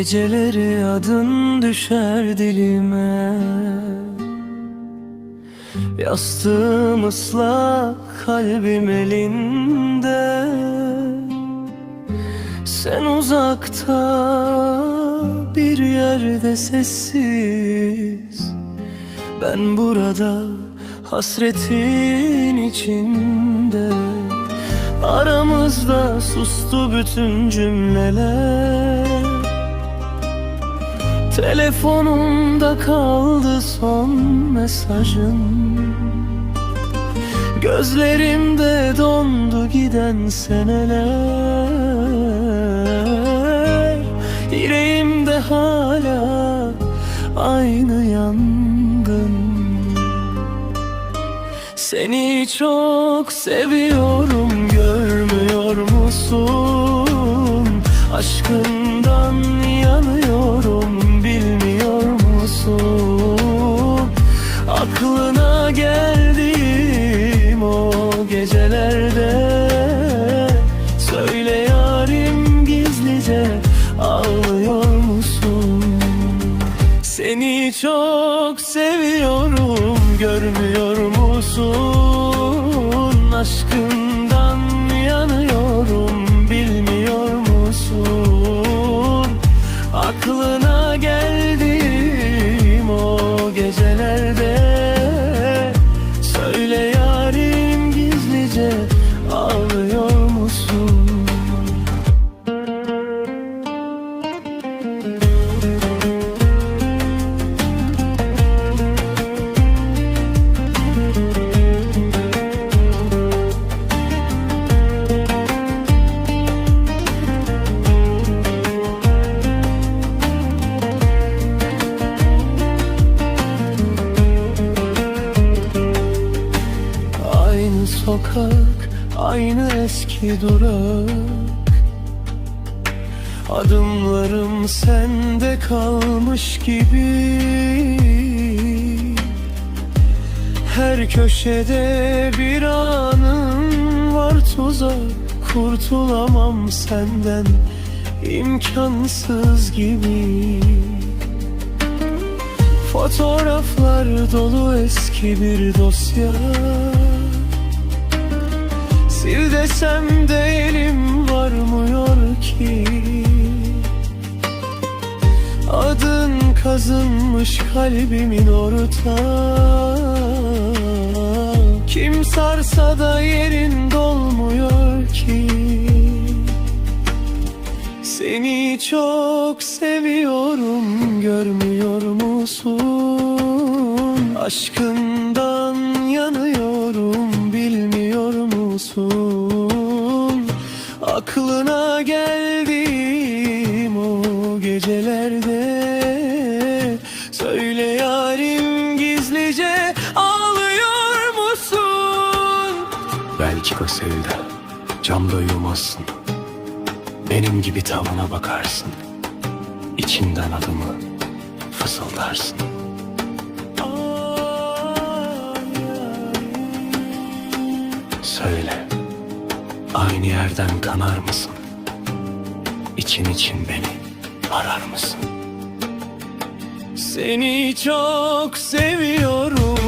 Geceleri adın düşer dilime. Yastığım ıslak kalbim elinde. Sen uzakta bir yerde sessiz. Ben burada hasretin içinde. Aramızda sustu bütün cümleler Telefonumda kaldı son mesajın. Gözlerimde dondu giden seneler. Yüreğimde hala aynı yangın. Seni çok seviyorum görmüyor musun? Aşkından çok seviyorum görmüyor musun? Aşkından sokak, aynı eski durak. Adımlarım sende kalmış gibi. Her köşede bir anım var tuzak Kurtulamam senden imkansız gibi. Fotoğraflar dolu eski bir dosya Sil desem de elim varmıyor ki. Adın kazınmış kalbimin orta Kim sarsa da yerin dolmuyor ki. Seni çok seviyorum görmüyor musun? Aşkından gecelerde. Söyle yarim gizlice ağlıyor musun? Belki o sevda camda uyumazsın. Benim gibi tavana bakarsın. İçinden adımı fısıldarsın. Söyle Aynı yerden kanar mısın? İçin için beni arar mısın? Seni çok seviyorum